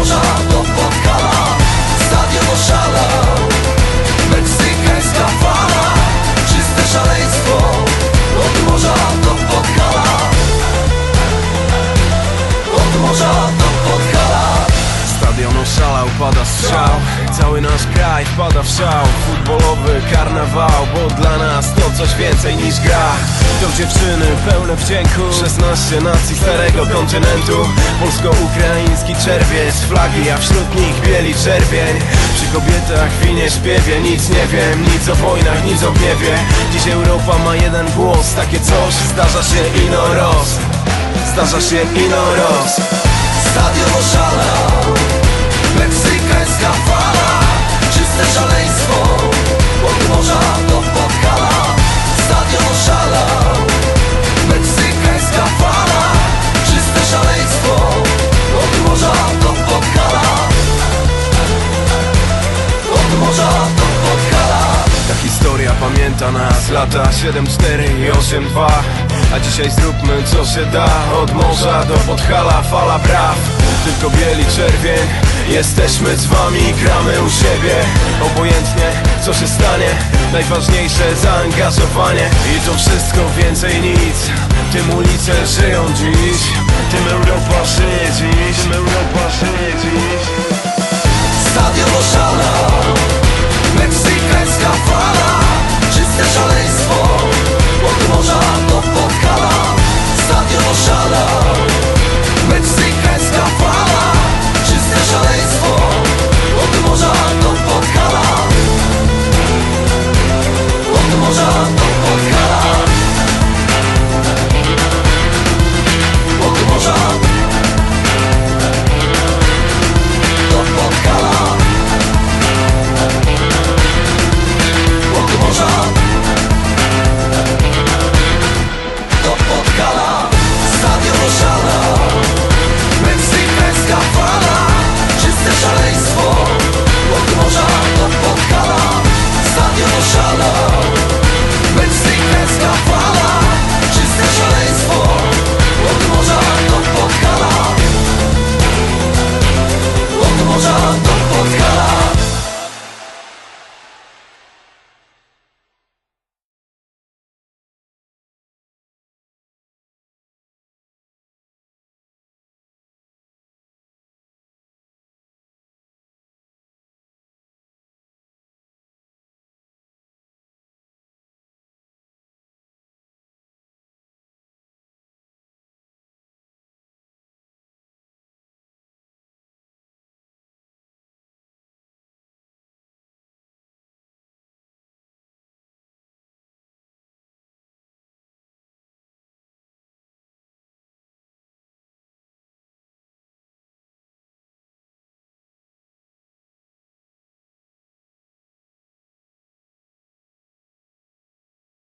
morza do Podhala Stadion oszalał Meksykańska fala Czyste szaleństwo Od morza do Podhala Od morza do Podhala Stadion oszalał, pada strzał Cały nasz kraj wpada w szał Futbolowy karnawał, bo dla nas to coś więcej niż gra. To dziewczyny pełne wdzięku 16 nacji starego kontynentu. Polsko-ukraiński czerwiec Flagi, a wśród nich bieli czerwień. Przy kobietach winie śpiewie Nic nie wiem, nic o wojnach, nic o gniewie. Dziś Europa ma jeden głos Takie coś zdarza się ino roz. Zdarza się ino roz. Stadion oszalał pamięta nas. Lata 7-4 i 8-2 A dzisiaj zróbmy co się da. Od morza do Podhala fala braw. Tylko bieli czerwień. Jesteśmy z wami, gramy u siebie. Obojętnie co się stanie. Najważniejsze zaangażowanie. I to wszystko więcej nic. Tym ulice żyją dziś. Tym Europa żyje dziś. Tym Europa żyje dziś. Stadion oszalony